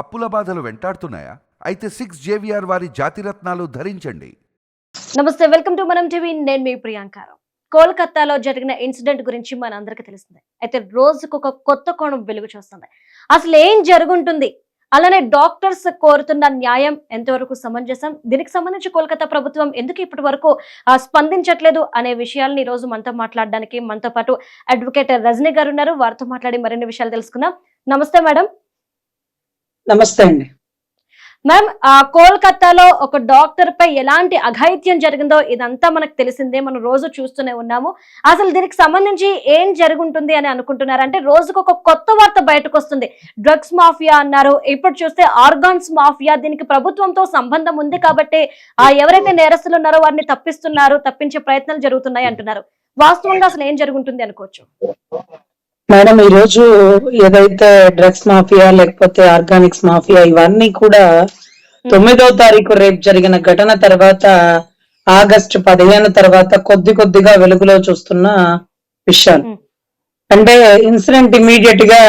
అప్పుల బాధలు వెంటాడుతున్నాయా? అయితే సిక్స్ జేవిఆర్ వారి జాతిరత్నాలు ధరించండి. నమస్తే వెల్కమ్ టు మనం టీవీ. నేను మీ ప్రియాంకారం కోల్కతాలో జరిగిన ఇన్సిడెంట్ గురించి మన అందరికి తెలిసిందే. అయితే రోజుకు ఒక కొత్త కోణం వెలుగు చూస్తుంది. అసలు ఏం జరుగుంటుంది? అలానే డాక్టర్స్ కోరుతున్న న్యాయం ఎంతవరకు సమంజసం? దీనికి సంబంధించి కోల్కతా ప్రభుత్వం ఎందుకు ఇప్పటి వరకు స్పందించట్లేదు అనే విషయాలను ఈ రోజు మనతో మాట్లాడడానికి మనతో పాటు అడ్వకేట్ రజనీ గారు ఉన్నారు. వారితో మాట్లాడి మరిన్ని విషయాలు తెలుసుకుందాం. నమస్తే మేడం. నమస్తే అండి. మ్యామ్ కోల్కతాలో ఒక డాక్టర్ పై ఎలాంటి అఘాయిత్యం జరిగిందో ఇదంతా మనకు తెలిసిందే. మనం రోజు చూస్తూనే ఉన్నాము. అసలు దీనికి సంబంధించి ఏం జరుగుంటుంది అని అనుకుంటున్నారు? అంటే రోజుకు ఒక కొత్త వార్త బయటకు వస్తుంది డ్రగ్స్ మాఫియా అన్నారు. ఇప్పుడు చూస్తే ఆర్గాన్స్ మాఫియా దీనికి ప్రభుత్వంతో సంబంధం ఉంది కాబట్టి ఆ ఎవరైతే నేరస్తులు ఉన్నారో వారిని తప్పిస్తున్నారు తప్పించే ప్రయత్నాలు జరుగుతున్నాయి అంటున్నారు. వాస్తవంగా అసలు ఏం జరుగుంటుంది అనుకోవచ్చు? మేడం ఈ రోజు ఏదైతే డ్రగ్స్ మాఫియా లేకపోతే ఆర్గానిక్స్ మాఫియా ఇవన్నీ కూడా తొమ్మిదో తారీఖు రేపు జరిగిన ఘటన తర్వాత ఆగస్టు పదిహేను తర్వాత కొద్ది కొద్దిగా వెలుగులో చూస్తున్న విషయాలు. అంటే ఇన్సిడెంట్ ఇమీడియట్గా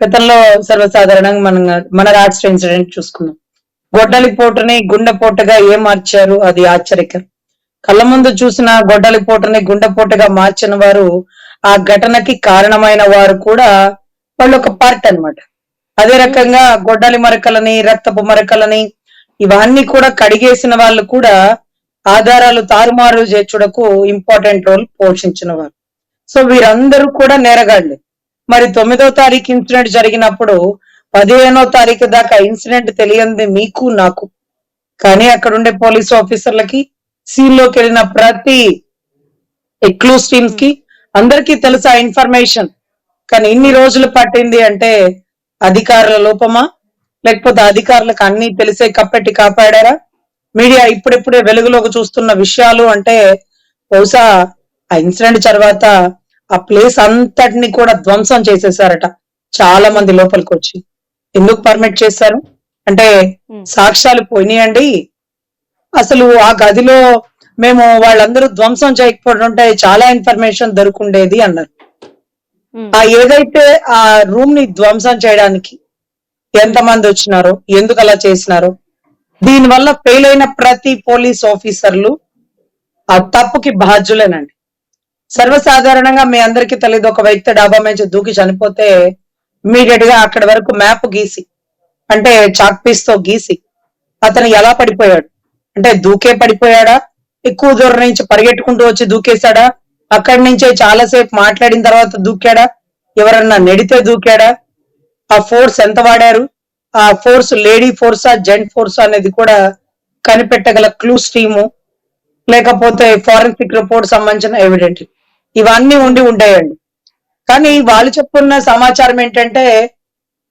గతంలో సర్వసాధారణంగా మన మన రాష్ట్ర ఇన్సిడెంట్ చూసుకున్నాం గొడ్డలి పోటుని గుండె పోటుగా ఏం మార్చారు? అది ఆశ్చర్యకరం. కళ్ళ ముందు చూసిన గొడ్డలి పోటుని గుండె పోటుగా మార్చిన వారు ఆ ఘటనకి కారణమైన వారు కూడా వాళ్ళు ఒక పార్ట్ అన్నమాట. అదే రకంగా గొడ్డలి మరకలని రక్తపు మరకలని ఇవన్నీ కూడా కడిగేసిన వాళ్ళు కూడా ఆధారాలు తారుమారు చేర్చుటకు ఇంపార్టెంట్ రోల్ పోషించిన వారు. సో వీరందరూ కూడా నేరగాళ్ళు మరి తొమ్మిదో తారీఖు ఇన్సిడెంట్ జరిగినప్పుడు పదిహేనో తారీఖు దాకా ఇన్సిడెంట్ తెలియంది మీకు నాకు. కానీ అక్కడ ఉండే పోలీస్ ఆఫీసర్లకి సీన్లోకి వెళ్ళిన ప్రతి ఎక్లూస్ టీమ్స్కి అందరికీ తెలుసు ఆ ఇన్ఫర్మేషన్? కానీ ఇన్ని రోజులు పట్టింది అంటే అధికారుల లోపమా? లేకపోతే అధికారులకు అన్ని తెలిసే కప్పెట్టి కాపాడారా? మీడియా ఇప్పుడిప్పుడే వెలుగులోకి చూస్తున్న విషయాలు అంటే బహుశా ఆ ఇన్సిడెంట్ తర్వాత ఆ ప్లేస్ అంతటిని కూడా ధ్వంసం చేసేసారట చాలా మంది లోపలికి వచ్చి. ఎందుకు పర్మిట్ చేశారు? అంటే. సాక్ష్యాలు పోయినాయండి. అసలు ఆ గదిలో మేము వాళ్ళందరూ ధ్వంసం చేయకపోతుంటే చాలా ఇన్ఫర్మేషన్ దొరుకుండేది అన్నారు. ఆ ఏదైతే ఆ రూమ్ని ధ్వంసం చేయడానికి ఎంతమంది వచ్చినారో ఎందుకు అలా చేసినారో దీని వల్ల ఫెయిల్ అయిన ప్రతి పోలీస్ ఆఫీసర్లు ఆ తప్పుకి బాధ్యులేనండి. సర్వసాధారణంగా మీ అందరికీ తెలియదు ఒక వ్యక్తి డాబా మీద దూకి చనిపోతే ఇమీడియట్గా అక్కడి వరకు మ్యాప్ గీసి అంటే చాక్ పీస్తో గీసి అతను ఎలా పడిపోయాడు? అంటే దూకే పడిపోయాడా? ఎక్కువ దూరం నుంచి పరిగెట్టుకుంటూ వచ్చి దూకేశాడా? అక్కడి నుంచే చాలాసేపు మాట్లాడిన తర్వాత దూకాడా? ఎవరన్నా నెడితే దూకాడా? ఆ ఫోర్స్ ఎంత వాడారు? ఆ ఫోర్స్ లేడీ ఫోర్సా జెంట్ ఫోర్స్ అనేది కూడా కనిపెట్టగల క్లూస్ టీము లేకపోతే ఫారెన్సిక్ రిపోర్ట్ సంబంధించిన ఎవిడెంట్. ఇవన్నీ ఉండి ఉంటాయండి. కానీ వాళ్ళు చెప్పుకున్న సమాచారం ఏంటంటే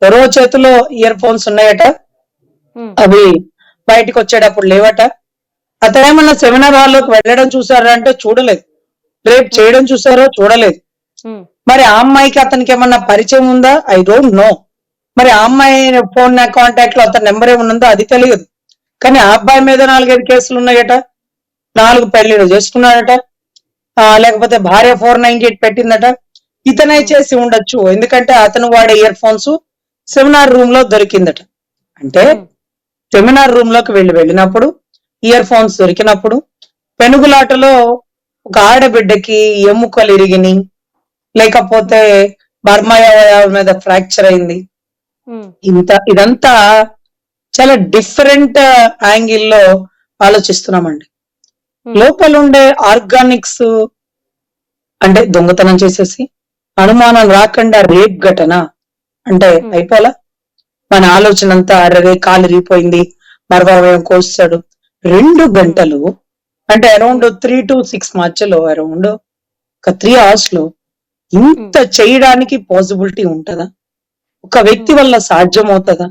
ఎవరో చేతిలో ఇయర్ ఫోన్స్ ఉన్నాయట. అవి బయటికి వచ్చేటప్పుడు లేవట. అతను ఏమన్నా సెమినార్ హాల్లోకి వెళ్ళడం చూసారా అంటే చూడలేదు. రేపు చేయడం చూసారో చూడలేదు. మరి ఆ అమ్మాయికి అతనికి ఏమన్నా పరిచయం ఉందా? ఐ డోంట్ నో మరి ఆ అమ్మాయి ఫోన్ కాంటాక్ట్లో అతని నెంబర్ ఏమన్నా అది తెలియదు. కానీ ఆ అబ్బాయి మీద నాలుగైదు కేసులు ఉన్నాయట. నాలుగు పెళ్ళిళ్ళు చేసుకున్నాడట. లేకపోతే భార్య ఫోర్ నైన్టీ ఎయిట్ పెట్టిందట. ఇతనే చేసి ఉండొచ్చు. ఎందుకంటే అతను వాడే ఇయర్ ఫోన్స్ సెమినార్ రూమ్లో దొరికిందట. అంటే సెమినార్ రూమ్లోకి వెళ్ళి వెళ్ళినప్పుడు ఇయర్ ఫోన్స్ దొరికినప్పుడు పెనుగులాటలో ఒక ఆడబిడ్డకి ఎముకలు ఇరిగిని లేకపోతే బర్మయ మీద ఫ్రాక్చర్ అయింది. ఇంత ఇదంతా చాలా డిఫరెంట్ యాంగిల్లో ఆలోచిస్తున్నామండి. లోపల ఉండే ఆర్గానిక్స్ అంటే దొంగతనం చేసేసి అనుమానం రాకుండా రేప్ ఘటన అంటే. అయిపోలా? మన ఆలోచన అంతా అరవై కాలు రీపోయింది మరవయం కోస్తాడు రెండు గంటలు అంటే అరౌండ్ త్రీ టు సిక్స్ మధ్యలో అరౌండ్ ఒక త్రీ అవర్స్లో ఇంత చేయడానికి పాసిబిలిటీ ఉంటదా? ఒక వ్యక్తి వల్ల సాధ్యం అవుతుందా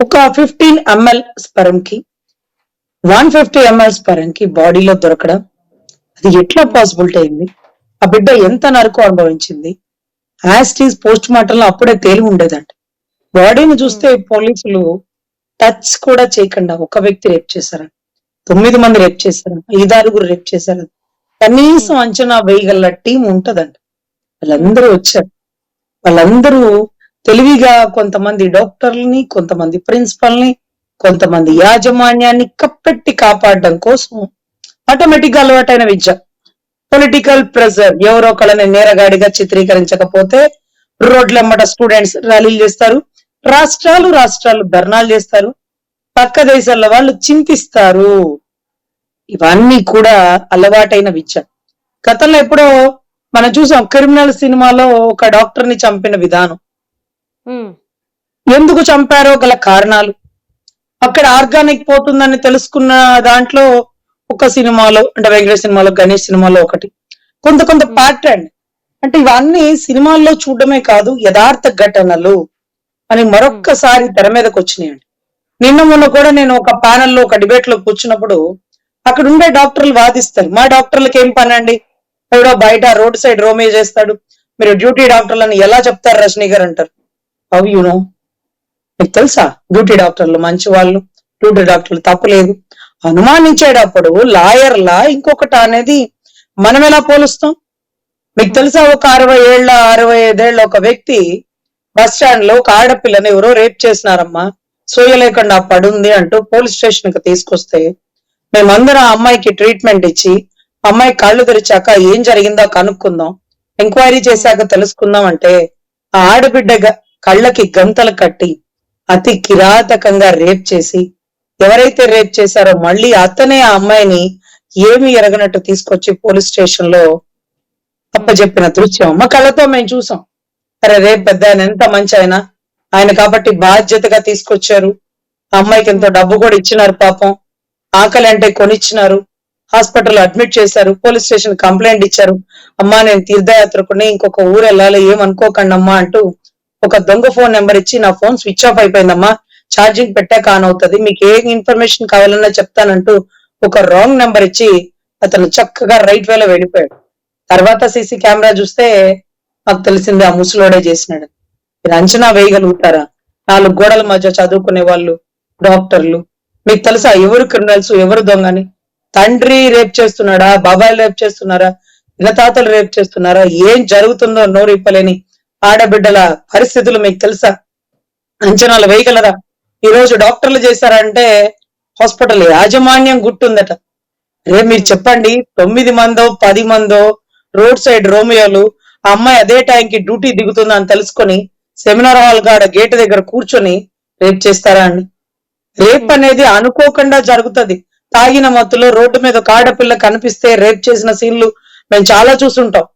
ఒక ఫిఫ్టీన్ ఎంఎల్ స్పరం కి వన్ ఫిఫ్టీ ఎంఎల్ స్పరం కి బాడీలో దొరకడం అది ఎట్లా పాసిబిలిటీ అయింది? ఆ బిడ్డ ఎంత నరకు అనుభవించింది? యాస్టీస్ పోస్ట్ మార్టం లో అప్పుడే తేలి ఉండేదంట బాడీని చూస్తే పోలీసులు టచ్ కూడా చేయకుండా ఒక వ్యక్తి రేప్ చేశారు? తొమ్మిది మంది రేప్ చేశారు? ఐదారుగురు రేప్ చేశారు? కనీసం అంచనా వేయగల టీం ఉంటదంట. వాళ్ళందరూ వచ్చారు. వాళ్ళందరూ తెలివిగా కొంతమంది డాక్టర్లని కొంతమంది ప్రిన్సిపల్ని కొంతమంది యాజమాన్యాన్ని కప్పెట్టి కాపాడడం కోసం ఆటోమేటిక్గా అలవాటైన విద్య. Political pressure. ఎవరో ఒకళ్ళని నేరగాడిగా చిత్రీకరించకపోతే రోడ్లెమ్మట స్టూడెంట్స్ ర్యాలీలు చేస్తారు. రాష్ట్రాలు రాష్ట్రాలు ధర్నాలు చేస్తారు. పక్క దేశాల వాళ్ళు చింతిస్తారు. ఇవన్నీ కూడా అలవాటైన విద్య. గతంలో ఎప్పుడో మనం చూసాం క్రిమినల్ సినిమాలో ఒక డాక్టర్ని చంపిన విధానం. ఎందుకు చంపారో గల కారణాలు. అక్కడ ఆర్గానిక్ పోతుందని తెలుసుకున్న దాంట్లో ఒక సినిమాలో అంటే వెంకటేష్ సినిమాలో గణేష్ సినిమాలో ఒకటి. కొంత కొంత ప్యాటర్న్ అంటే ఇవన్నీ సినిమాల్లో చూడడమే కాదు యథార్థ ఘటనలు. అని మరొక్కసారి తెర మీదకి వచ్చినాయండి. నిన్న మొన్న కూడా నేను ఒక panel ఒక డిబేట్లో కూర్చున్నప్పుడు అక్కడ ఉండే డాక్టర్లు వాదిస్తారు. మా డాక్టర్లకి ఏం పని అండి ఎవడో బయట రోడ్ సైడ్ రోమే చేస్తాడు. మీరు డ్యూటీ డాక్టర్లని ఎలా చెప్తారు రజనీ గారు అంటారు. How you know. మీకు తెలుసా? డ్యూటీ డాక్టర్లు మంచి వాళ్ళు. డ్యూటీ డాక్టర్లు తప్పులేదు అనుమానించేటప్పుడు లాయర్లా ఇంకొకటి అనేది మనం ఎలా పోలుస్తాం? మీకు తెలుసా ఒక అరవై ఏళ్ళ అరవై ఐదేళ్ళ ఒక వ్యక్తి బస్ స్టాండ్లో ఒక ఆడపిల్లని ఎవరో రేప్ చేసినారమ్మా. సోయలేకుండా పడుంది అంటూ పోలీస్ స్టేషన్కి తీసుకొస్తే మేమందరం ఆ అమ్మాయికి ట్రీట్మెంట్ ఇచ్చి అమ్మాయి కళ్ళు తెరిచాక ఏం జరిగిందో కనుక్కుందాం. ఎంక్వైరీ చేశాక తెలుసుకుందాం అంటే ఆ ఆడబిడ్డ కళ్ళకి గంతలు కట్టి అతి కిరాతకంగా రేప్ చేసి ఎవరైతే రేప్ చేశారో మళ్ళీ అతనే ఆ అమ్మాయిని ఏమి ఎరగనట్టు తీసుకొచ్చి పోలీస్ స్టేషన్లో అప్పజెప్పిన దృశ్యం. మా కళ్ళతో మేము చూసాం. అరే రేపు పెద్ద ఆయన ఎంత మంచి ఆయన. ఆయన కాబట్టి బాధ్యతగా తీసుకొచ్చారు. అమ్మాయికి ఎంతో డబ్బు కూడా ఇచ్చినారు పాపం. ఆకలి అంటే కొనిచ్చినారు. హాస్పిటల్ అడ్మిట్ చేశారు. పోలీస్ స్టేషన్ కంప్లైంట్ ఇచ్చారు. అమ్మా నేను తీర్థయాత్రకుని ఇంకొక ఊరు వెళ్ళాలి. ఏమనుకోకండి అమ్మా అంటూ ఒక దొంగ ఫోన్ నెంబర్ ఇచ్చి నా ఫోన్ స్విచ్ ఆఫ్ అయిపోయిందమ్మా. ఛార్జింగ్ పెట్టాక ఆన్ అవుతుంది మీకు ఏ ఇన్ఫర్మేషన్ కావాలన్నా చెప్తానంటూ ఒక రాంగ్ నెంబర్ ఇచ్చి అతను చక్కగా రైట్ వేలో వెళ్ళిపోయాడు. తర్వాత సీసీ కెమెరా చూస్తే మాకు తెలిసింది ఆ ముసలోడే చేసినాడు. మీరు అంచనా వేయగలుగుతారా? నాలుగు గోడల మధ్య చదువుకునే వాళ్ళు డాక్టర్లు. మీకు తెలుసా ఎవరు క్రిమినల్స్ ఎవరు దొంగని? తండ్రి రేప్ చేస్తున్నాడా? బాబాయ్ రేప్ చేస్తున్నారా? తాతలు రేప్ చేస్తున్నారా? ఏం జరుగుతుందో నోరు ఇప్పలేని ఆడబిడ్డల పరిస్థితులు మీకు తెలుసా? అంచనాలు వేయగలరా? ఈ రోజు డాక్టర్లు చేశారంటే హాస్పిటల్ యాజమాన్యం గుట్టుందట. రే మీరు చెప్పండి తొమ్మిది మందో పది మందో రోడ్ సైడ్ రోమియోలు ఆ అమ్మాయి అదే టైంకి డ్యూటీ దిగుతుందా అని తెలుసుకొని సెమినార్ హాల్ కాడ గేట్ దగ్గర కూర్చొని రేప్ చేస్తారా అండి? రేప్ అనేది అనుకోకుండా జరుగుతది. తాగిన మత్తులో రోడ్డు మీద ఒక ఆడపిల్ల కనిపిస్తే రేప్ చేసిన సీన్లు మేము చాలా చూసుంటాం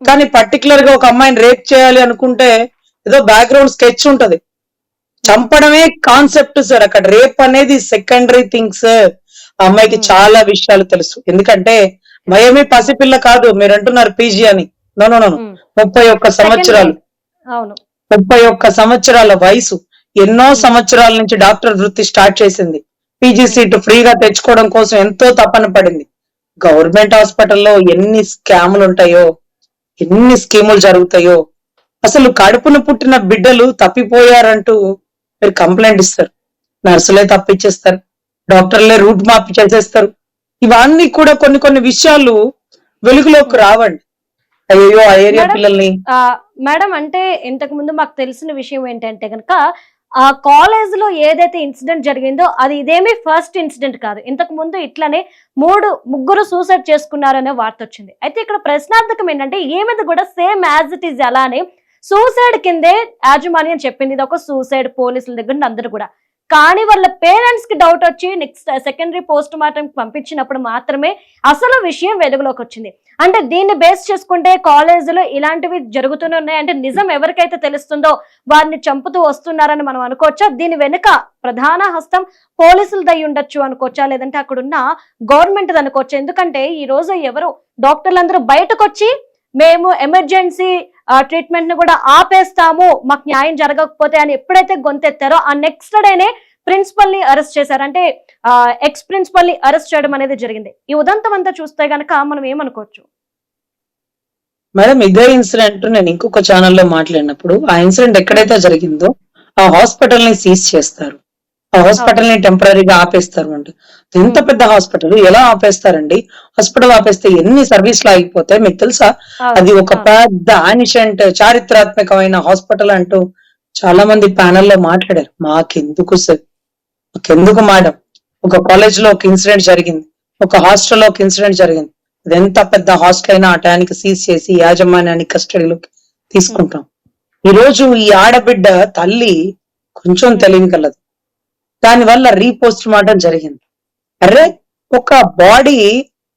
కానీ పర్టికులర్గా ఒక అమ్మాయిని రేప్ చేయాలి అనుకుంటే ఏదో బ్యాక్గ్రౌండ్ స్కెచ్ ఉంటది. చంపడమే కాన్సెప్ట్ సార్. అక్కడ రేప్ అనేది సెకండరీ థింగ్స్ ఆ అమ్మాయికి చాలా విషయాలు తెలుసు. ఎందుకంటే భయమే పసిపిల్ల కాదు. మీరు అంటున్నారు పీజీ అని. No no no um. ముప్పై ఒక్క సంవత్సరాలు. ముప్పై ఒక్క సంవత్సరాల వయసు ఎన్నో సంవత్సరాల నుంచి డాక్టర్ వృత్తి స్టార్ట్ చేసింది. పీజీ సీట్ ఫ్రీగా తెచ్చుకోవడం కోసం ఎంతో తపన పడింది. గవర్నమెంట్ హాస్పిటల్లో ఎన్ని స్కాములు ఉంటాయో ఎన్ని స్కీములు జరుగుతాయో. అసలు కడుపున పుట్టిన బిడ్డలు తప్పిపోయారంటూ మీరు కంప్లైంట్ ఇస్తారు. నర్సులే తప్పించేస్తారు డాక్టర్లే రూట్ మార్పు చేసేస్తారు. ఇవన్నీ కూడా కొన్ని కొన్ని విషయాలు వెలుగులోకి రావండి. అయ్యో ఆ ఏరియా మేడం, పిల్లల్ని. ఆ, మేడం అంటే ఇంతకు ముందు మాకు తెలిసిన విషయం ఏంటంటే కనుక ఆ కాలేజ్లో ఏదైతే ఇన్సిడెంట్ జరిగిందో అది ఇదేమీ ఫస్ట్ ఇన్సిడెంట్ కాదు. ఇంతకు ముందు ఇట్లానే మూడు ముగ్గురు సూసైడ్ చేసుకున్నారనే వార్త వచ్చింది. అయితే ఇక్కడ ప్రశ్నార్థకం ఏంటంటే ఈమెది కూడా సేమ్ యాజ్ ఇట్ ఈజ్ అలానే సూసైడ్ కిందే యాజమాన్యం చెప్పింది. ఇది ఒక సూసైడ్ పోలీసుల దగ్గర అందరూ కూడా. కానీ వాళ్ళ పేరెంట్స్కి డౌట్ వచ్చి నెక్స్ట్ సెకండరీ పోస్ట్ మార్టం పంపించినప్పుడు మాత్రమే అసలు విషయం వెలుగులోకి వచ్చింది. అంటే దీన్ని బేస్ చేసుకుంటే కాలేజీలో ఇలాంటివి జరుగుతూనే ఉన్నాయి. అంటే నిజం ఎవరికైతే తెలుస్తుందో వారిని చంపుతూ వస్తున్నారని మనం అనుకోవచ్చా? దీని వెనుక ప్రధాన హస్తం పోలీసులు ఉండొచ్చు అనుకోవచ్చా? లేదంటే అక్కడున్న గవర్నమెంట్ అనుకోవచ్చు? ఎందుకంటే ఈ రోజు ఎవరు డాక్టర్లందరూ బయటకు వచ్చి మేము ఎమర్జెన్సీ ట్రీట్మెంట్ని కూడా ఆపేస్తాము మాకు న్యాయం జరగకపోతే అని ఎప్పుడైతే గొంతెత్తారో ఆ నెక్స్ట్ డేనే ప్రిన్సిపల్ని అరెస్ట్ చేశారు. అంటే ఎక్స్ ప్రిన్సిపల్ని అరెస్ట్ చేయడం అనేది జరిగింది. ఈ ఉదంతం అంతా చూస్తే గనక మనం ఏమనుకోవచ్చు? మేడం ఇదే ఇన్సిడెంట్ నేను ఇంకొక ఛానల్లో మాట్లాడినప్పుడు ఆ ఇన్సిడెంట్ ఎక్కడైతే జరిగిందో ఆ హాస్పిటల్ని సీజ్ చేస్తారు. హాస్పిటల్ని టెంపరీగా ఆపేస్తారు అంట ఎంత పెద్ద హాస్పిటల్ ఎలా ఆపేస్తారండి? హాస్పిటల్ ఆపేస్తే ఎన్ని సర్వీసులు ఆగిపోతాయి మీకు తెలుసా? అది ఒక పెద్ద ఆనిషెంట్ చారిత్రాత్మకమైన హాస్పిటల్ అంటూ చాలా మంది ప్యానెల్లో మాట్లాడారు. మాకెందుకు సార్? మాకెందుకు మేడం? ఒక కాలేజ్లో ఒక ఇన్సిడెంట్ జరిగింది. ఒక హాస్టల్లో ఒక ఇన్సిడెంట్ జరిగింది. అది ఎంత పెద్ద హాస్టల్ అయినా ఆ టయానికి సీజ్ చేసి యాజమాన్యాన్ని కస్టడీలోకి తీసుకుంటాం. ఈ రోజు ఈ ఆడబిడ్డ తల్లి కొంచెం తెలివి కలదు దానివల్ల రీపోస్ట్ మార్టం జరిగింది. అరే ఒక బాడీ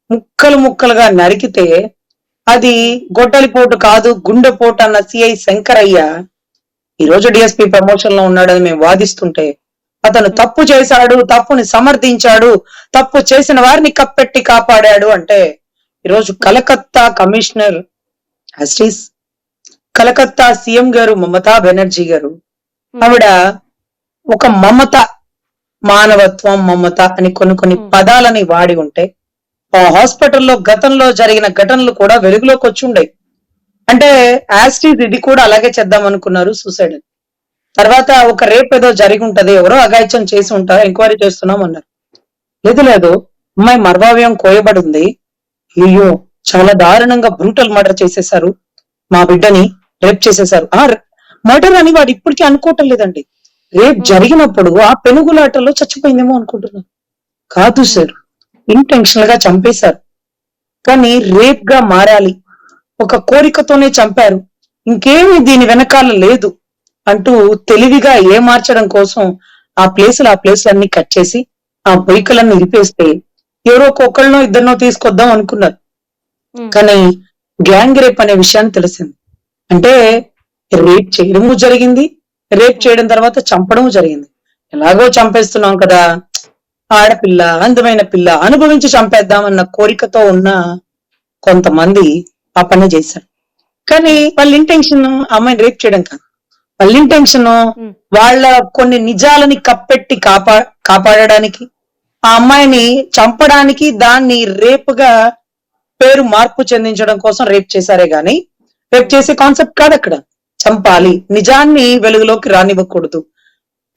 ముక్కలు ముక్కలుగా నరికితే అది గొడ్డలిపోటు కాదు గుండెపోటు అన్న సిఐ శంకరయ్య ఈ రోజు డిఎస్పీ ప్రమోషన్లో ఉన్నాడని మేము వాదిస్తుంటే అతను తప్పు చేశాడు తప్పుని సమర్థించాడు తప్పు చేసిన వారిని కప్పెట్టి కాపాడాడు అంటే ఈరోజు Calcutta commissioner justice Calcutta CM గారు మమతా బెనర్జీ గారు ఆవిడ ఒక మమత మానవత్వం మమత అని కొన్ని కొన్ని. పదాలని వాడి ఉంటే ఆ హాస్పిటల్లో గతంలో జరిగిన ఘటనలు కూడా వెలుగులోకి వచ్చి ఉండే అంటే యాస్టీజ్ ఇది కూడా అలాగే చేద్దాం అనుకున్నారు సూసైడ్ తర్వాత ఒక రేప్ ఏదో జరిగి ఉంటది ఎవరో అగాయిత్యం చేసి ఉంటారు ఎంక్వైరీ చేస్తున్నాం అన్నారు. లేదు లేదు అమ్మాయి మర్వావ్యం కోయబడి ఉంది. అయ్యో చాలా దారుణంగా బ్రూటల్ మర్డర్ చేసేశారు మా బిడ్డని రేప్ చేసేశారు. ఆ మర్డర్ అని వాడు ఇప్పటికీ అనుకోవటం లేదండి. రేప్ జరిగినప్పుడు ఆ పెనుగులాటలో చచ్చిపోయిందేమో అనుకుంటున్నారు కాదు సార్ ఇంటెన్షనల్గా చంపేశారు. కానీ రేప్గా మారాలి. ఒక కోరికతోనే చంపారు. ఇంకేమి దీని వెనకాల లేదు అంటూ తెలివిగా ఏ మార్చడం కోసం ఆ ప్లేసులు ఆ ప్లేసులన్నీ కట్ చేసి ఆ పొయ్యికలన్నీ ఇరిపేస్తే ఎవరో ఒక్కొక్కళ్ళనో ఇద్దరినో తీసుకొద్దాం అనుకున్నారు. కానీ గ్యాంగ్ రేప్ అనే విషయాన్ని తెలిసింది. అంటే రేప్ చేయడము జరిగింది. రేప్ చేయడం తర్వాత చంపడము జరిగింది. ఎలాగో చంపేస్తున్నాం కదా. ఆడపిల్ల అందమైన పిల్ల అనుభవించి చంపేద్దామన్న కోరికతో ఉన్న కొంతమంది ఆ పని చేశారు. కానీ వాళ్ళ ఇంటెన్షన్ అమ్మాయిని రేప్ చేయడం కాదు. వాళ్ళ ఇంటెన్షన్. వాళ్ళ కొన్ని నిజాలని కప్పెట్టి కాపా కాపాడడానికి ఆ అమ్మాయిని చంపడానికి దాన్ని రేపుగా పేరు మార్పు చెందించడం కోసం రేప్ చేశారే గాని రేప్ చేసే కాన్సెప్ట్ కాదు అక్కడ చంపాలి. నిజాన్ని వెలుగులోకి రానివ్వకూడదు.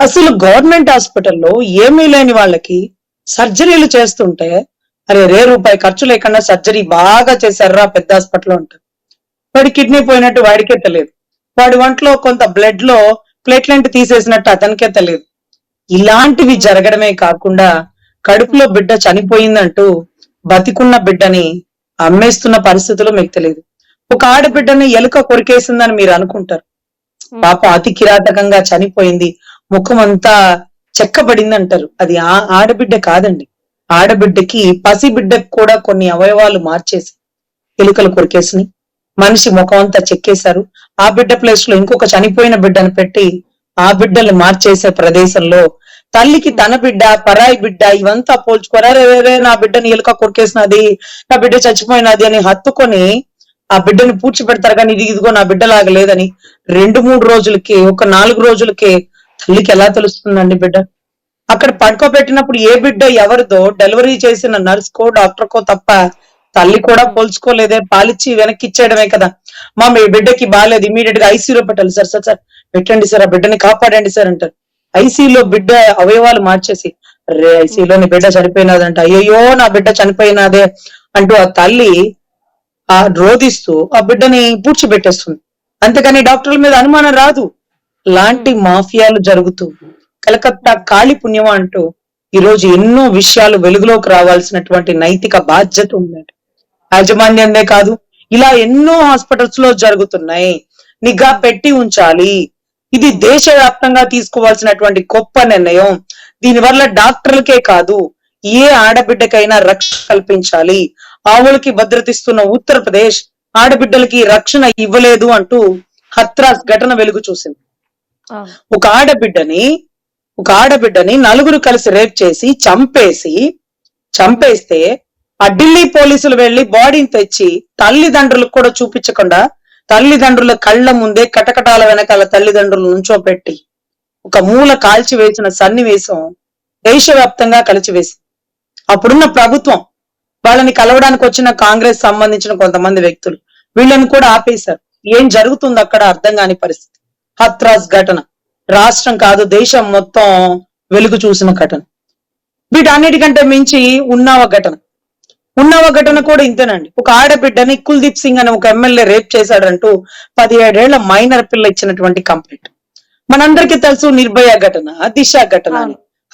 అసలు గవర్నమెంట్ హాస్పిటల్లో ఏమీ లేని వాళ్ళకి సర్జరీలు చేస్తుంటే అరే రే రూపాయి ఖర్చు లేకుండా సర్జరీ బాగా చేశారా పెద్ద హాస్పిటల్ ఉంటారు వాడి కిడ్నీ పోయినట్టు వాడికే తెలియదు. వాడి వంటలో కొంత బ్లడ్లో ప్లేట్లెంట్ తీసేసినట్టు అతనికే తెలియదు. ఇలాంటివి జరగడమే కాకుండా కడుపులో బిడ్డ చనిపోయిందంటూ బతికున్న బిడ్డని అమ్మేస్తున్న పరిస్థితులు మీకు తెలియదు. ఒక ఆడబిడ్డని ఎలుక కొరికేసిందని మీరు అనుకుంటారు. పాప అతి కిరాతకంగా చనిపోయింది. ముఖం అంతా చెక్కబడింది అంటారు అది ఆ ఆడబిడ్డ కాదండి. ఆడబిడ్డకి పసిబిడ్డకి కూడా కొన్ని అవయవాలు మార్చేసి ఎలుకలు కొరికేసి మనిషి ముఖం అంతా చెక్కేశారు. ఆ బిడ్డ ప్లేస్లో ఇంకొక చనిపోయిన బిడ్డను పెట్టి ఆ బిడ్డల్ని మార్చేసే ప్రదేశంలో తల్లికి తన బిడ్డ పరాయి బిడ్డ ఇవంతా పోల్చుకోరా. రే నా బిడ్డని ఎలుక కొరికేసినది నా బిడ్డ చచ్చిపోయినది అని హత్తుకొని ఆ బిడ్డని పూడ్చి పెడతారు కానీ ఇది ఇదిగో నా బిడ్డలాగా లేదని రెండు మూడు రోజులకి ఒక నాలుగు రోజులకి తల్లికి ఎలా తెలుస్తుందండి బిడ్డ? అక్కడ పడుకోబెట్టినప్పుడు ఏ బిడ్డ ఎవరిదో డెలివరీ చేసిన నర్స్ కో డాక్టర్ కో తప్ప తల్లి కూడా పోల్చుకోలేదే పాలిచ్చి వెనక్కి ఇచ్చేయడమే కదా. మా మీ బిడ్డకి బాగాలేదు ఇమీడియట్గా ఐసీయూలో పెట్టాలి సార్ సార్ సార్. పెట్టండి సార్ ఆ బిడ్డని కాపాడండి సార్ అంటారు. ఐసీయూలో బిడ్డ అవయవాలు మార్చేసి అరే ఐసీలో నీ బిడ్డ చనిపోయినదంట అయ్యయ్యో నా బిడ్డ చనిపోయినాదే అంటూ ఆ తల్లి ఆ రోధిస్తూ ఆ బిడ్డని పూడ్చిపెట్టేస్తుంది. అంతేకాని డాక్టర్ల మీద అనుమానం రాదు. లాంటి మాఫియాలు జరుగుతూ కలకత్తా కాళీ పుణ్యం అంటూ ఈ రోజు ఎన్నో విషయాలు వెలుగులోకి రావాల్సినటువంటి నైతిక బాధ్యత ఉందండి. యాజమాన్యందే కాదు ఇలా ఎన్నో హాస్పిటల్స్లో జరుగుతున్నాయి. నిఘా పెట్టి ఉంచాలి. ఇది దేశవ్యాప్తంగా తీసుకోవాల్సినటువంటి గొప్ప నిర్ణయం. దీనివల్ల డాక్టర్లకే కాదు ఏ ఆడబిడ్డకైనా రక్ష కల్పించాలి. ఆవులకి భద్రతిస్తున్న ఉత్తరప్రదేశ్ ఆడబిడ్డలకి రక్షణ ఇవ్వలేదు అంటూ హత్రాస్ ఘటన వెలుగు చూసింది. ఒక ఆడబిడ్డని ఒక ఆడబిడ్డని నలుగురు కలిసి రేప్ చేసి చంపేసి చంపేస్తే ఆ ఢిల్లీ పోలీసులు వెళ్ళి బాడీని తెచ్చి తల్లిదండ్రులకు కూడా చూపించకుండా తల్లిదండ్రుల కళ్ళ ముందే కటకటాల వెనకాల తల్లిదండ్రులు నుంచోపెట్టి ఒక మూల కాల్చి వేసిన సన్నివేశం దేశవ్యాప్తంగా కలిచివేసి అప్పుడున్న ప్రభుత్వం వాళ్ళని కలవడానికి వచ్చిన కాంగ్రెస్ సంబంధించిన కొంతమంది వ్యక్తులు వీళ్ళని కూడా ఆపేశారు. ఏం జరుగుతుంది అక్కడ అర్థం కాని పరిస్థితి. హత్రాస్ ఘటన. రాష్ట్రం కాదు దేశం మొత్తం వెలుగు చూసిన ఘటన. వీటన్నిటికంటే మించి ఉన్నావ ఘటన. ఉన్నావ ఘటన కూడా ఇంతేనండి. ఒక ఆడబిడ్డని కుల్దీప్ సింగ్ అనే ఒక ఎమ్మెల్యే రేప్ చేశాడంటూ పదిహేడేళ్ళ మైనర్ పిల్ల ఇచ్చినటువంటి కంప్లైంట్. మనందరికీ తెలుసు నిర్భయ ఘటన దిశ ఘటన.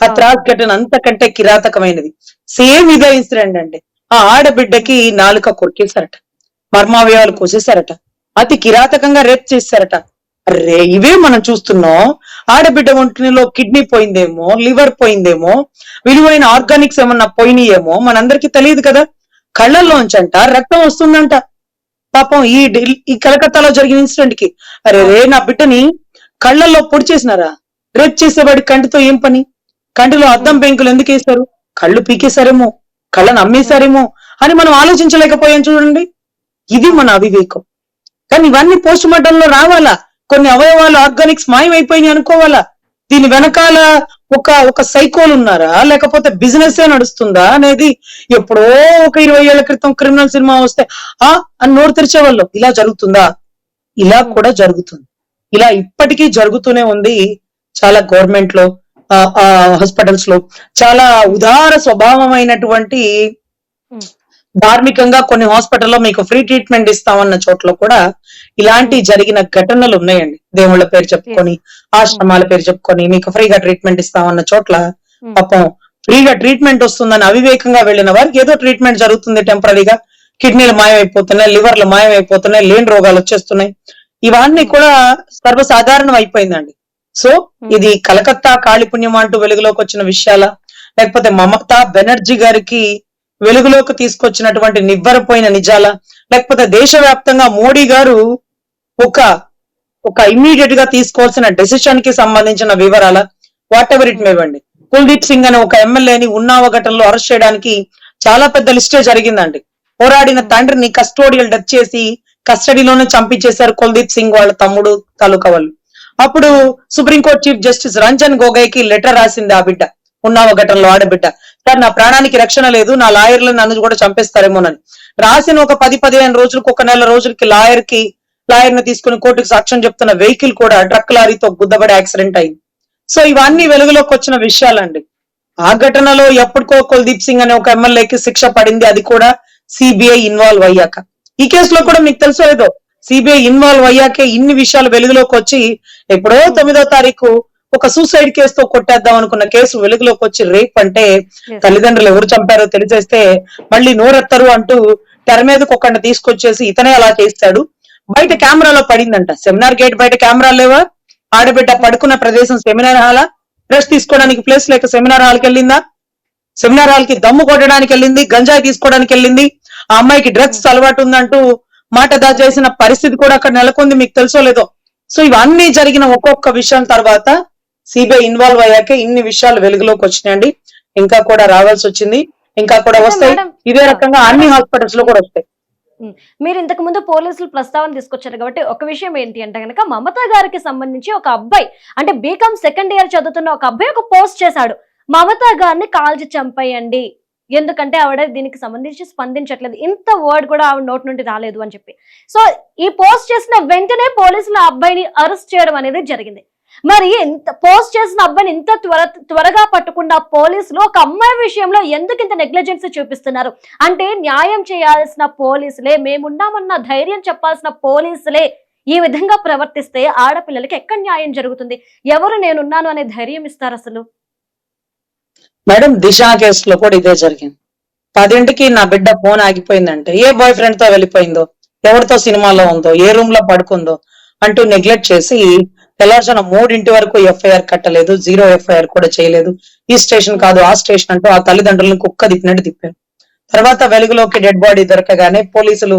హత్రాస్ ఘటన అంతకంటే కిరాతకమైనది. సేమ్ ఇదే ఇన్సిడెంట్ అండి. ఆ ఆడబిడ్డకి నాలుక కొరికేశారట. మర్మావయవాలు కోసేశారట. అతి కిరాతకంగా రేప్ చేశారట. అరే ఇవే మనం చూస్తున్నాం. ఆడబిడ్డ ఒంటిలో కిడ్నీ పోయిందేమో లివర్ పోయిందేమో విలువైన ఆర్గానిక్స్ ఏమన్నా పోయినాయేమో మనందరికీ తెలియదు కదా. కళ్ళల్లోంచంట రక్తం వస్తుందంట. పాపం ఈ ఈ కలకత్తాలో జరిగిన ఇన్సిడెంట్కి. అరే రే నా బిడ్డని కళ్ళల్లో పొడి చేసినారా? రేప్ చేసేవాడి కంటితో ఏం పని? కంటిలో అద్దం పెంకులు ఎందుకు వేశారు? కళ్ళు పీకేశారేమో. కళ్ళను అమ్మేశారేమో అని మనం ఆలోచించలేకపోయాం చూడండి. ఇది మన అవివేకం. కానీ ఇవన్నీ పోస్ట్ మార్టం లో రావాలా? కొన్ని అవయవాలు ఆర్గానిక్స్ మాయమైపోయినాయి అనుకోవాలా? దీని వెనకాల ఒక ఒక సైకోలు ఉన్నారా? లేకపోతే బిజినెస్ ఏ నడుస్తుందా అనేది ఎప్పుడో ఒక ఇరవై ఏళ్ళ క్రితం క్రిమినల్ సినిమా వస్తే ఆ అని నోరు తెరిచేవాళ్ళు. ఇలా జరుగుతుందా? ఇలా కూడా జరుగుతుంది. ఇలా ఇప్పటికీ జరుగుతూనే ఉంది చాలా గవర్నమెంట్లో. హాస్పిటల్స్లో. చాలా ఉదార స్వభావమైనటువంటి. ధార్మికంగా కొన్ని హాస్పిటల్లో మీకు ఫ్రీ ట్రీట్మెంట్ ఇస్తామన్న చోట్ల కూడా ఇలాంటి జరిగిన ఘటనలు ఉన్నాయండి. దేవుళ్ళ పేరు చెప్పుకొని ఆశ్రమాల పేరు చెప్పుకొని మీకు ఫ్రీగా ట్రీట్మెంట్ ఇస్తామన్న చోట్ల. పాపం ఫ్రీగా ట్రీట్మెంట్ వస్తుందని అవివేకంగా వెళ్ళిన వారికి ఏదో ట్రీట్మెంట్ జరుగుతుంది టెంపరీగా కిడ్నీలు మాయమైపోతున్నాయి లివర్లు మాయమైపోతున్నాయి లేని రోగాలు వచ్చేస్తున్నాయి. ఇవన్నీ కూడా సర్వసాధారణం అయిపోయిందండి. సో ఇది కలకత్తా కాళిపుణ్యం అంటూ వెలుగులోకి వచ్చిన విషయాల? లేకపోతే మమతా బెనర్జీ గారికి వెలుగులోకి తీసుకొచ్చినటువంటి నివ్వరపోయిన నిజాల? లేకపోతే దేశవ్యాప్తంగా మోడీ గారు ఒక ఒక ఇమ్మీడియట్గా తీసుకోవాల్సిన డెసిషన్కి సంబంధించిన వివరాల? వాట్ ఎవర్ ఇట్ మేవండి కుల్దీప్ సింగ్ అనే ఒక ఎమ్మెల్యేని ఉన్నావ ఘటనలో అరెస్ట్ చేయడానికి చాలా పెద్ద లిస్టే జరిగిందండి. పోరాడిన తండ్రిని కస్టోడియల్ డెత్ చేసి కస్టడీలోనే చంపించేశారు కుల్దీప్ సింగ్ వాళ్ళ తమ్ముడు తాలూకా వాళ్ళు. అప్పుడు supreme court chief justice Ranjan గోగోయ్కి letter రాసింది ఆ బిడ్డ. ఉన్నావ ఘటనలో ఆడబిడ్డ సార్ నా ప్రాణానికి రక్షణ లేదు నా లాయర్లు నన్ను కూడా చంపేస్తారేమోనని. రాసిన ఒక పది పదిహేను రోజులకు ఒక నెల రోజులకి లాయర్కి లాయర్ని తీసుకుని కోర్టుకు సాక్ష్యం చెప్తున్న వెహికల్ కూడా ట్రక్ లారీతో గుద్దబడి యాక్సిడెంట్ అయింది. సో ఇవన్నీ వెలుగులోకి వచ్చిన విషయాలండి. ఆ ఘటనలో ఎప్పటికో కుల్దీప్ సింగ్ అనే ఒక ఎమ్మెల్యేకి శిక్ష పడింది. అది కూడా సిబిఐ ఇన్వాల్వ్ అయ్యాక. ఈ కేసులో కూడా మీకు తెలుసో ఏదో సిబిఐ ఇన్వాల్వ్ అయ్యాకే ఇన్ని విషయాలు వెలుగులోకి వచ్చి ఎప్పుడో తొమ్మిదో తారీఖు ఒక సూసైడ్ కేసుతో కొట్టేద్దాం అనుకున్న కేసు వెలుగులోకి వచ్చి రేప్ అంటే తల్లిదండ్రులు ఎవరు చంపారో తెలిసేస్తే మళ్ళీ నోరెత్తరు అంటూ తెర మీదకి ఒకరిని తీసుకొచ్చేసి ఇతనే అలా చేస్తాడు. బయట కెమెరాలో పడిందంట. సెమినార్ గేట్ బయట కెమెరాలు లేవా? ఆడబిడ్డ పడుకున్న ప్రదేశం సెమినార్ హాలా? రెస్ట్ తీసుకోవడానికి ప్లేస్ లేక సెమినార్ హాల్కి వెళ్ళిందా? సెమినార్ హాల్కి దమ్ము కొట్టడానికి వెళ్ళింది గంజాయి తీసుకోవడానికి వెళ్ళింది ఆ అమ్మాయికి డ్రగ్స్ అలవాటు ఉందంటూ మాట దాచేసిన పరిస్థితి కూడా అక్కడ నెలకొంది మీకు తెలుసో లేదో. సో ఇవన్నీ జరిగిన ఒక్కొక్క విషయం తర్వాత సిబిఐ ఇన్వాల్వ్ అయ్యాకే ఇన్ని విషయాలు వెలుగులోకి వచ్చినాయండి. ఇంకా కూడా రావాల్సి వచ్చింది. ఇంకా కూడా వస్తాయి. ఇదే రకంగా అన్ని హాస్పిటల్స్లో కూడా వస్తాయి. మీరు ఇంతకు ముందు పోలీసులు ప్రస్తావన తీసుకొచ్చారు కాబట్టి ఒక విషయం ఏంటి అంటే కనుక మమతా గారికి సంబంధించి ఒక అబ్బాయి అంటే బీకామ్ సెకండ్ ఇయర్ చదువుతున్న ఒక అబ్బాయి ఒక పోస్ట్ చేశాడు. మమతా గారిని కాల్చి చంపేయండి. ఎందుకంటే ఆవిడ దీనికి సంబంధించి స్పందించట్లేదు. ఇంత వర్డ్ కూడా ఆవిడ నోటి నుండి రాలేదు అని చెప్పి. సో ఈ పోస్ట్ చేసిన వెంటనే పోలీసులు ఆ అబ్బాయిని అరెస్ట్ చేయడం అనేది జరిగింది. మరి ఇంత పోస్ట్ చేసిన అబ్బాయిని ఇంత త్వర త్వరగా పట్టుకున్న పోలీసులు ఒక అమ్మాయి విషయంలో ఎందుకు ఇంత నెగ్లిజెన్స్ చూపిస్తున్నారు? అంటే న్యాయం చేయాల్సిన పోలీసులే మేమున్నామన్న ధైర్యం చెప్పాల్సిన పోలీసులే ఈ విధంగా ప్రవర్తిస్తే ఆడపిల్లలకి ఎక్కడ న్యాయం జరుగుతుంది? ఎవరు నేనున్నాను అనే ధైర్యం ఇస్తారు అసలు? మేడం దిశ కేసులో కూడా ఇదే జరిగింది. పదింటికి నా బిడ్డ ఫోన్ ఆగిపోయిందంటే ఏ బాయ్ ఫ్రెండ్తో వెళ్ళిపోయిందో ఎవరితో సినిమాలో ఉందో ఏ రూమ్లో పడుకుందో అంటూ నెగ్లెక్ట్ చేసి తెల్లారుజాన మూడింటి వరకు ఎఫ్ఐఆర్ కట్టలేదు జీరో ఎఫ్ఐఆర్ కూడా చేయలేదు. ఈ స్టేషన్ కాదు ఆ స్టేషన్ అంటూ ఆ తల్లిదండ్రులను కుక్క తిప్పినట్టు తిప్పారు. తర్వాత వెలుగులోకి డెడ్ బాడీ దొరకగానే పోలీసులు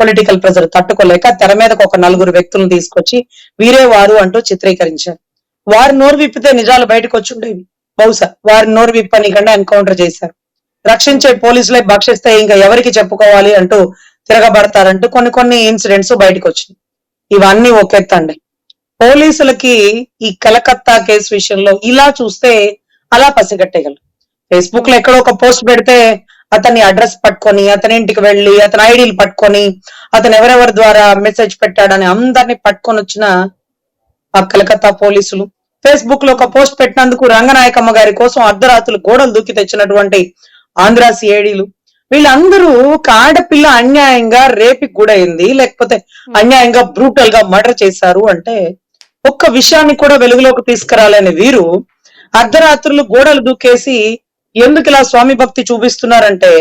పొలిటికల్ ప్రెజర్ తట్టుకోలేక తెర మీదకు ఒక నలుగురు వ్యక్తులను తీసుకొచ్చి వీరే వారు అంటూ చిత్రీకరించారు. వారు నోరు విప్పితే నిజాలు బయటకు వచ్చి ఉండేవి. బహుశా వారి నోరు విప్పనికుండా ఎన్కౌంటర్ చేశారు. రక్షించే పోలీసులే భక్షిస్తే ఇంకా ఎవరికి చెప్పుకోవాలి అంటూ తిరగబడతారంటూ కొన్ని కొన్ని ఇన్సిడెంట్స్ బయటకు వచ్చినాయి ఇవన్నీ ఒకెత్తండి. పోలీసులకి ఈ కలకత్తా కేసు విషయంలో ఇలా చూస్తే అలా పసిగట్టేయగలరు. ఫేస్బుక్లో ఎక్కడో ఒక పోస్ట్ పెడితే అతని అడ్రస్ పట్టుకొని అతని ఇంటికి వెళ్ళి అతని ఐడీలు పట్టుకొని అతను ఎవరెవరి ద్వారా మెసేజ్ పెట్టాడని అందరిని పట్టుకొని వచ్చిన ఆ కలకత్తా పోలీసులు ఫేస్బుక్లో ఒక పోస్ట్ పెట్టినందుకు రంగనాయకమ్మ గారి కోసం అర్ధరాత్రులు గోడలు దూకి తెచ్చినటువంటి ఆంధ్ర సిఐడీలు. వీళ్ళందరూ ఒక ఆడపిల్ల అన్యాయంగా రేపికి గుడైంది లేకపోతే అన్యాయంగా బ్రూటల్గా మర్డర్ చేశారు అంటే ఒక్క విషయాన్ని కూడా వెలుగులోకి తీసుకురాలేని వీరు అర్ధరాత్రులు గోడలు దూకేసి ఎందుకు ఇలా స్వామి భక్తి చూపిస్తున్నారంటే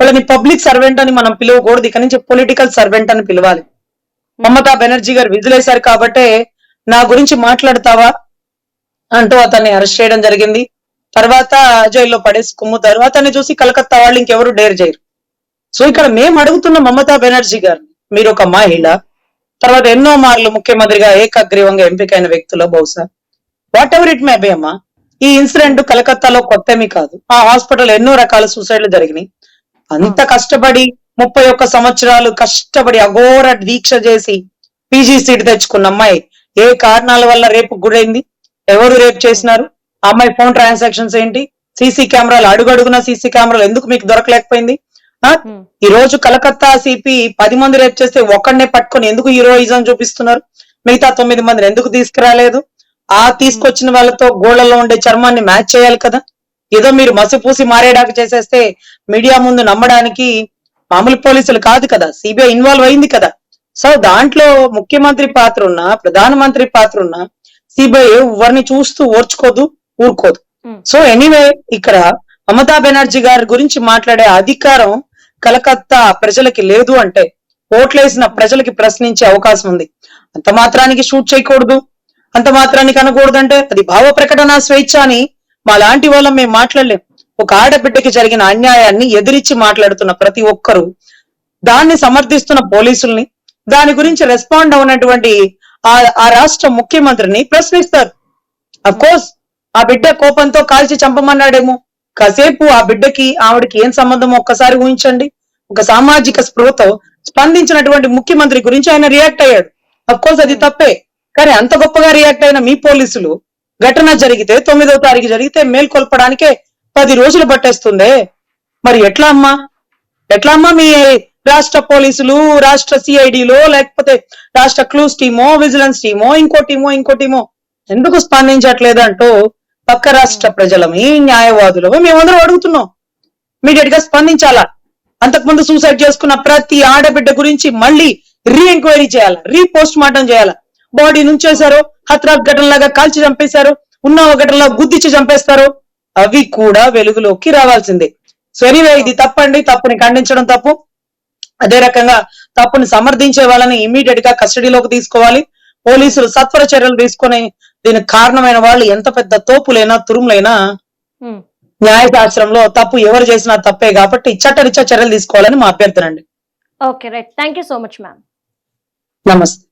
వాళ్ళని పబ్లిక్ సర్వెంట్ అని మనం పిలవకూడదు ఇక నుంచి పొలిటికల్ సర్వెంట్ అని పిలవాలి. మమతా బెనర్జీ గారు విధులేశారు కాబట్టే నా గురించి మాట్లాడతావా? అంటూ అతన్ని అరెస్ట్ చేయడం జరిగింది. తర్వాత జైల్లో పడేసి కుమ్ముతారు అతన్ని చూసి కలకత్తా వాళ్ళు ఇంకెవరు డేర్ చేయరు. సో ఇక్కడ మేము అడుగుతున్న మమతా బెనర్జీ గారు మీరు ఒక మహిళ తర్వాత ఎన్నో మార్లు ముఖ్యమంత్రిగా ఏకగ్రీవంగా ఎంపికైన వ్యక్తులు బహుశా. Whatever it may be అమ్మా ఈ ఇన్సిడెంట్ కలకత్తాలో కొత్తమి కాదు. ఆ హాస్పిటల్ ఎన్నో రకాల సూసైడ్లు జరిగినాయి. అంత కష్టపడి ముప్పై ఒక్క సంవత్సరాలు కష్టపడి అఘోర దీక్ష చేసి పీజీ సీట్ తెచ్చుకున్న అమ్మాయి ఏ కారణాల వల్ల రేపు గురైంది? ఎవరు రేపు చేసినారు? అమ్మాయి ఫోన్ ట్రాన్సాక్షన్స్ ఏంటి? సీసీ కెమెరాలు అడుగడుగున సీసీ కెమెరాలు ఎందుకు మీకు దొరకలేకపోయింది. ఈ రోజు కలకత్తా సిపి పది మంది రేపు చేస్తే ఒక్కడనే పట్టుకొని ఎందుకు హీరోయిజం చూపిస్తున్నారు? మిగతా తొమ్మిది మందిని ఎందుకు తీసుకురాలేదు? ఆ తీసుకొచ్చిన వాళ్ళతో గోళ్ళలో ఉండే చర్మాన్ని మ్యాచ్ చేయాలి కదా? ఏదో మీరు మసిపూసి మారేడాకు చేసేస్తే మీడియా ముందు నమ్మడానికి మామూలు పోలీసులు కాదు కదా. సిబిఐ ఇన్వాల్వ్ అయింది కదా. సో దాంట్లో ముఖ్యమంత్రి పాత్ర ఉన్నా ప్రధానమంత్రి పాత్ర ఉన్నా సిబిఐ ఎవరిని చూస్తూ ఓర్చుకోదు ఊరుకోదు. సో ఎనీవే ఇక్కడ మమతా బెనర్జీ గారి గురించి మాట్లాడే అధికారం కలకత్తా ప్రజలకి లేదు అంటే ఓట్లేసిన ప్రజలకి ప్రశ్నించే అవకాశం ఉంది. అంత మాత్రానికి షూట్ చేయకూడదు. అంత మాత్రానికి అనకూడదంటే అది భావ ప్రకటన స్వేచ్ఛ అని మా లాంటి వాళ్ళం మేము మాట్లాడలేం. ఒక ఆడబిడ్డకి జరిగిన అన్యాయాన్ని ఎదిరించి మాట్లాడుతున్న ప్రతి ఒక్కరూ దాన్ని సమర్థిస్తున్న పోలీసుల్ని దాని గురించి రెస్పాండ్ అవునటువంటి ఆ ఆ రాష్ట్ర ముఖ్యమంత్రిని ప్రశ్నిస్తారు. అఫ్ కోర్స్ ఆ బిడ్డ కోపంతో కాల్చి చంపమన్నాడేమో. కాసేపు ఆ బిడ్డకి ఆవిడకి ఏం సంబంధమో ఒక్కసారి ఊహించండి. ఒక సామాజిక స్పృహతో స్పందించినటువంటి ముఖ్యమంత్రి గురించి ఆయన రియాక్ట్ అయ్యాడు. అఫ్ కోర్స్ అది తప్పే. కానీ అంత గొప్పగా రియాక్ట్ అయిన మీ పోలీసులు ఘటన జరిగితే తొమ్మిదో తారీఖు జరిగితే మేల్కొల్పడానికే పది రోజులు పట్టేస్తుందే. మరి ఎట్లా అమ్మా? ఎట్లా అమ్మా మీ రాష్ట్ర పోలీసులు రాష్ట్ర సిఐడిలో లేకపోతే రాష్ట్ర క్లూస్ టీమో విజిలెన్స్ టీమో ఇంకో టీమో ఇంకో టీమో ఎందుకు స్పందించట్లేదు అంటూ పక్క రాష్ట్ర ప్రజలమే న్యాయవాదులము మేమందరం అడుగుతున్నాం. ఇమీడియట్గా స్పందించాలా? అంతకుముందు సూసైడ్ చేసుకున్న ప్రతి ఆడబిడ్డ గురించి మళ్ళీ రీ ఎంక్వైరీ చేయాలా? రీ పోస్ట్ మార్టం చేయాలి? బాడీ నుంచేశారు హత్రాత్ ఘటనలాగా కాల్చి చంపేశారు ఉన్న ఘటనలో గుద్దిచ్చి చంపేస్తారు అవి కూడా వెలుగులోకి రావాల్సిందే. సో ఎనీవే ఇది తప్పండి తప్పుని ఖండించడం తప్పు. అదే రకంగా తప్పుని సమర్థించే వాళ్ళని ఇమీడియట్గా కస్టడీలోకి తీసుకోవాలి. పోలీసులు సత్వర చర్యలు తీసుకొని దీనికి కారణమైన వాళ్ళు ఎంత పెద్ద తోపులైనా తురుములైనా. న్యాయశాస్త్రంలో తప్పు ఎవరు చేసినా తప్పే కాబట్టి చట్టరిచ్చ చర్యలు తీసుకోవాలని మా అభ్యర్థన అండి okay right. Thank you so much ma'am. నమస్తే.